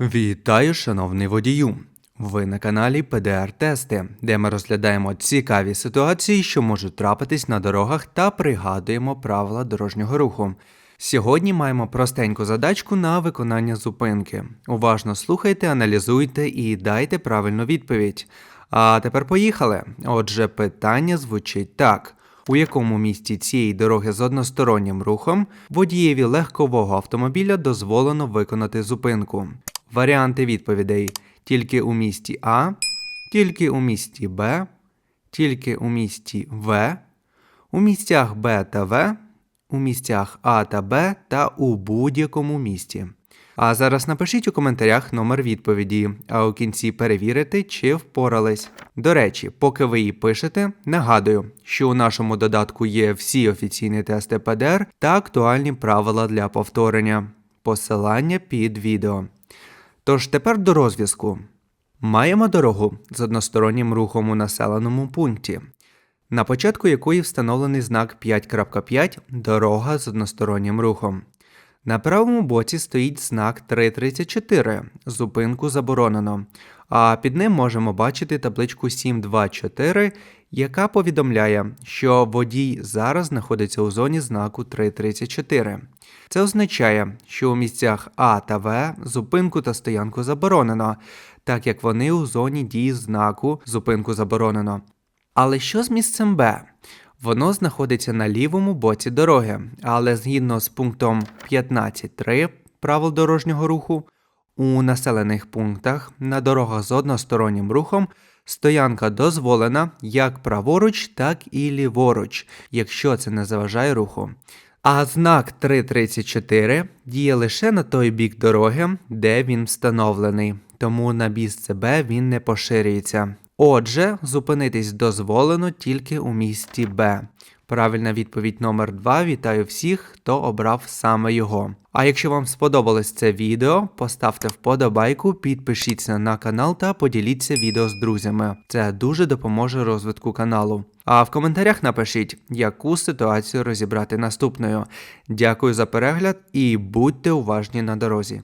Вітаю, шановний водію! Ви на каналі ПДР Тести, де ми розглядаємо цікаві ситуації, що можуть трапитись на дорогах та пригадуємо правила дорожнього руху. Сьогодні маємо простеньку задачку на виконання зупинки. Уважно слухайте, аналізуйте і дайте правильну відповідь. А тепер поїхали. Отже, питання звучить так. У якому місті цієї дороги з одностороннім рухом водієві легкового автомобіля дозволено виконати зупинку? Варіанти відповідей: тільки у місті А, тільки у місті Б, тільки у місті В, у місцях Б та В, у місцях А та Б та у будь-якому місті. А зараз напишіть у коментарях номер відповіді, а у кінці перевірите, чи впорались. До речі, поки ви її пишете, нагадую, що у нашому додатку є всі офіційні тести ПДР та актуальні правила для повторення. Посилання під відео. Тож тепер до розв'язку. Маємо дорогу з одностороннім рухом у населеному пункті, на початку якої встановлений знак 5.5 дорога з одностороннім рухом. На правому боці стоїть знак 334 зупинку заборонено, а під ним можемо бачити табличку 724, яка повідомляє, що водій зараз знаходиться у зоні знаку 334. Це означає, що у місцях А та В зупинку та стоянку заборонено, так як вони у зоні дії знаку зупинку заборонено. Але що з місцем Б? Воно знаходиться на лівому боці дороги, але згідно з пунктом 15.3 правил дорожнього руху, у населених пунктах на дорогах з одностороннім рухом стоянка дозволена як праворуч, так і ліворуч, якщо це не заважає руху. А знак 334 діє лише на той бік дороги, де він встановлений, тому на місце Б він не поширюється. Отже, зупинитись дозволено тільки у місті Б. Правильна відповідь номер 2 Вітаю всіх, хто обрав саме його. А якщо вам сподобалось це відео, поставте вподобайку, підпишіться на канал та поділіться відео з друзями. Це дуже допоможе розвитку каналу. А в коментарях напишіть, яку ситуацію розібрати наступною. Дякую за перегляд і будьте уважні на дорозі.